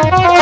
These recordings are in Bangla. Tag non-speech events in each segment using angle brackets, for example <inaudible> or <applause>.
Thank you.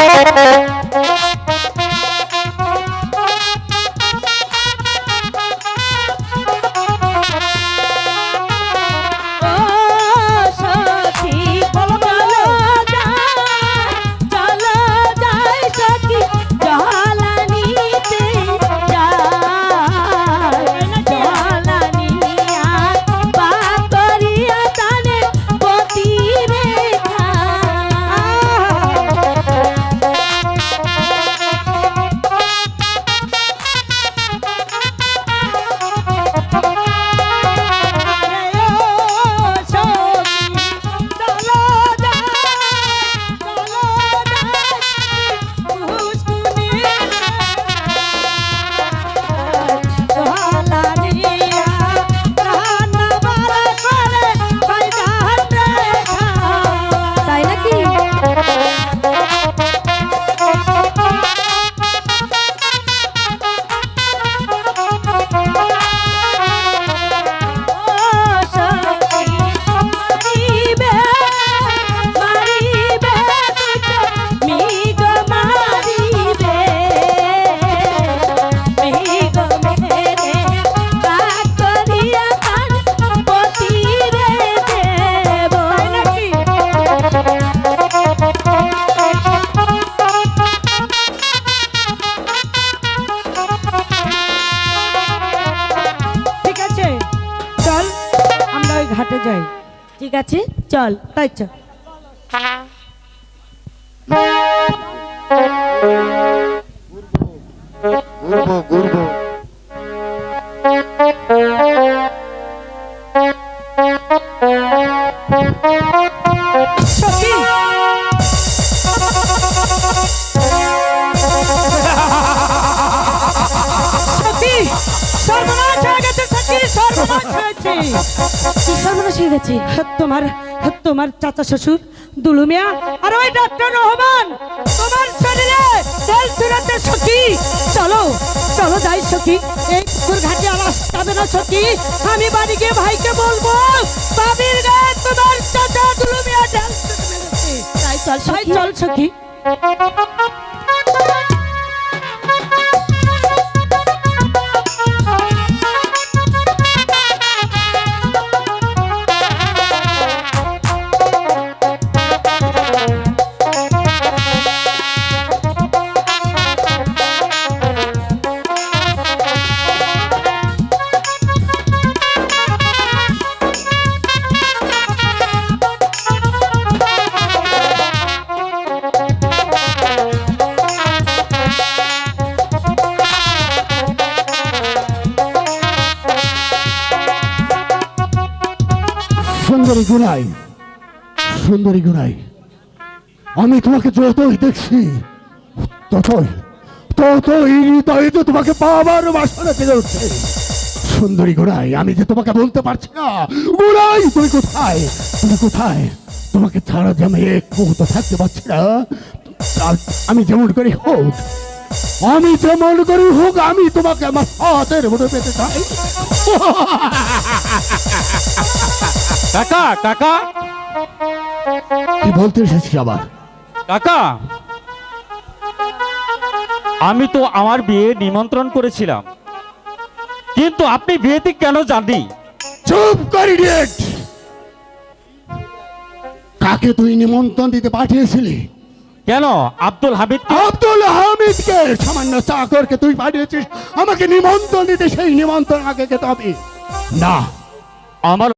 ঠিক আছে? চল তাই চল। ঘুরবো সর্বনাশ হয়ে গেছে। তোমার তোমার চাচা শ্বশুর, দুলু মিয়া। আর ওই ডাক্তার রহমান, তোমার শরীরে তেল চুরাতে সখী। চলো চলো যাই সখী। এই পুকুর ঘাটে আর আসতে না সখী। আমি বাড়ি গিয়ে ভাইকে বলব, বাবির গায়ে তোমার চাচা দুলু মিয়া তেল তাই চল সখী। চল সখী। সুন্দরী গুনাই সুন্দরী গুনাই আমি তোমাকে যতই দেখছি, ততই ততই হৃদয়ে তো তোমাকে পাওয়ার বাসনা জেগে উঠছে। সুন্দরী গুনাই আমি যে তোমাকে বলতে পারছি না গুনাই তুমি কোথায়? তুমি কোথায়? তোমাকে ছাড়া যে আমি এক মুহূর্ত থাকতে পারছি না আমি যেমন করি হোক, আমি যেমন করি হোক, আমি তোমাকে আমার হাতের মধ্যে পেতে চাই। <laughs> কাকা কাকা কি বলতে এসেছি আবার? কাকা আমি তো আমার বিয়ে নিমন্ত্রণ করেছিলাম। কিন্তু আপনি বিয়েতে কেন যাননি চুপ কর কাকে তুই নিমন্ত্রণ দিতে পাঠিয়েছিলি? কেন? আব্দুল হামিদ আব্দুল হামিদকে সামান্য চাকরকে তুই পাঠিয়েছিস আমাকে নিমন্ত্রণ দিতে সেই নিমন্ত্রণ আগে খেতে হবে। না। আমার